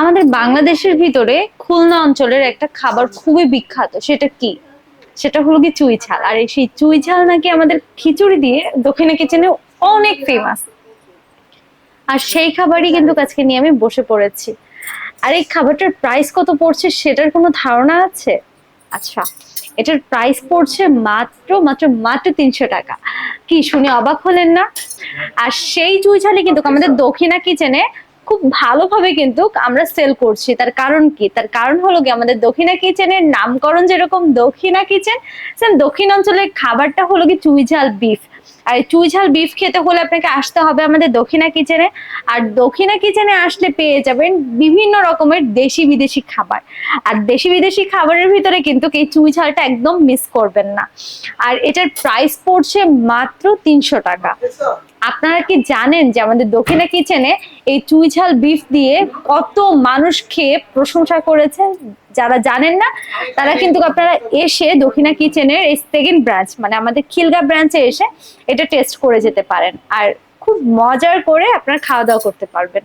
আমাদের বাংলাদেশের ভিতরে খুলনা অঞ্চলের একটা খাবার খুবই বিখ্যাত, সেটা কি? সেটা হলো কি চুই ঝাল। আর সেই চুই ঝাল নাকি আমাদের খিচুড়ি দিয়ে দক্ষিণা কিচেনে অনেক ফেমাস আর সেই খাবারই কিন্তু আজকে নিয়ে আমি বসে পড়েছি। আর এই খাবারটার প্রাইস কত পড়ছে সেটার কোনো ধারণা আছে? আচ্ছা এটার প্রাইস পড়ছে মাত্র মাত্র মাত্র তিনশো টাকা। কি শুনে অবাক হলেন না? আর সেই চুই ঝালে কিন্তু আমাদের দক্ষিণা কিচেনে খুব ভালোভাবে কিন্তু আমরা সেল করছি। তার কারণ কি? তার কারণ হলো কি আমাদের দক্ষিণা কিচেনের নামকরণ যেরকম দক্ষিণা কিচেন সেম দক্ষিণ অঞ্চলের খাবারটা হলো কি চুই ঝাল বিফ আর চুই ঝাল বিফ খেতে হলে আপনাকে আসতে হবে আমাদের দক্ষিণা কিচেনে আর দক্ষিণা কিচেনে আসলে পেয়ে যাবেন বিভিন্ন রকমের দেশি বিদেশি খাবার। আর দেশি বিদেশি খাবারের ভিতরে কিন্তু এই চুই ঝালটা একদম মিস করবেন না। আর এটার প্রাইস পড়ছে মাত্র তিনশো টাকা। আপনারা কি জানেন যে আমাদের দক্ষিণা কিচেনে এই চুই ঝাল বিফ দিয়ে কত মানুষ খেয়ে প্রশংসা করেছে যারা জানেন না তারা কিন্তু আপনারা এসে দক্ষিণা কিচেনের এই সেকেন্ড ব্রাঞ্চ মানে আমাদের খিলগা ব্রাঞ্চে এসে এটা টেস্ট করে যেতে পারেন। আর খুব মজার করে আপনারা খাওয়া দাওয়া করতে পারবেন।